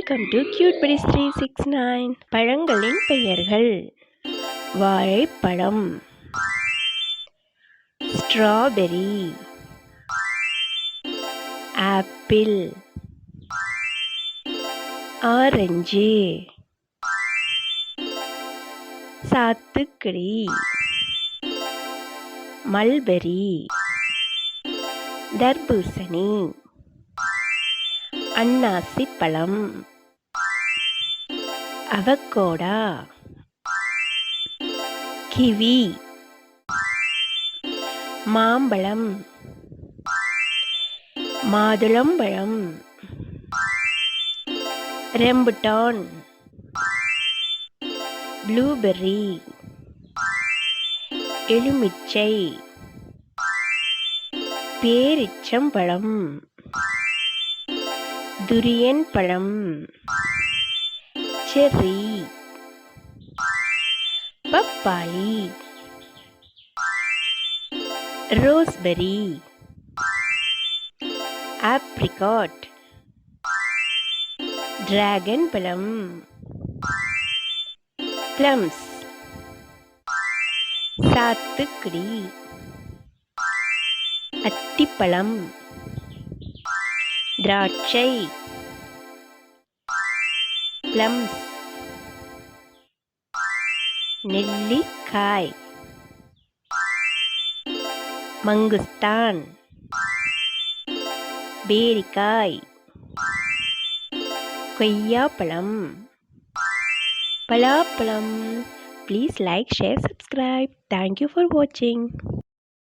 Welcome to cute பிடிஸ் three six nine பழங்களின் பெயர்கள். வாழைப்பழம். ஸ்ட்ராபெரி ஆப்பிள் ஆரஞ்சு சாத்துக்குடி. மல்பெரி தர்பூசணி. அன்னாசி பழம் அவகோடா. கிவி. மாம்பழம். மாதுளம்பழம். ரெம்புட்டான். ப்ளூபெர்ரி. எலுமிச்சை. பேரிச்சம்பழம். துரியன் பழம் செர்ரி பப்பாளி. ரோஸ்பெரி. ஆப்ரிகாட். டிராகன் பழம். பிளம்ஸ். சாத்துக்குடி. அத்திப்பழம். திராட்சை. பிளம்ஸ். நெல்லிக்காய். மங்குஸ்தான். பேரிக்காய். கொய்யாப்பழம். பலாப்பழம். Please like share subscribe thank you for வாட்சிங்